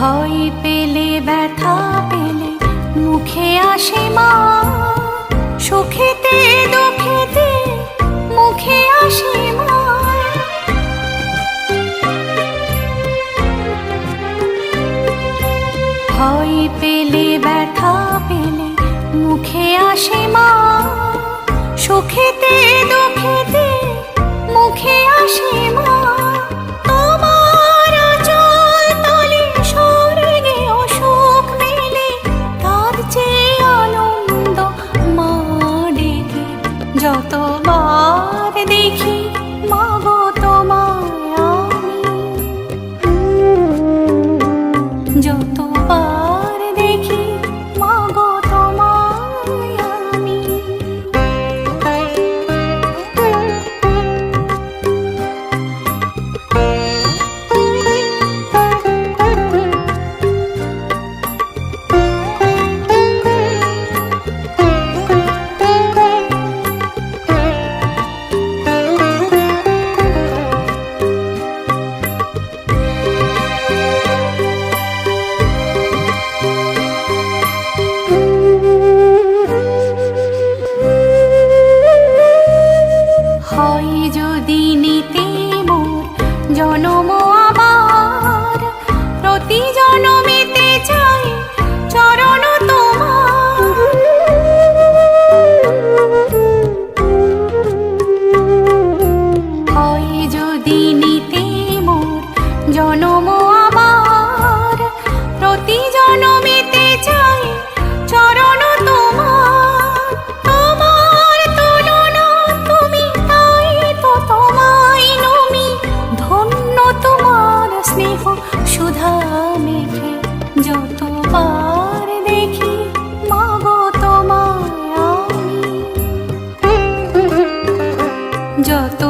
ভয় পেলে, ব্যথা পেলে, মুখে আসে মা। সুখেতে, দুঃখেতে, মুখে আসে মা। ভয় পেলে, ব্যথা পেলে, মুখে আসে মা। সুখেতে, দুঃখেতে, মুখে আসে মা। 妈妈。दिनिते идет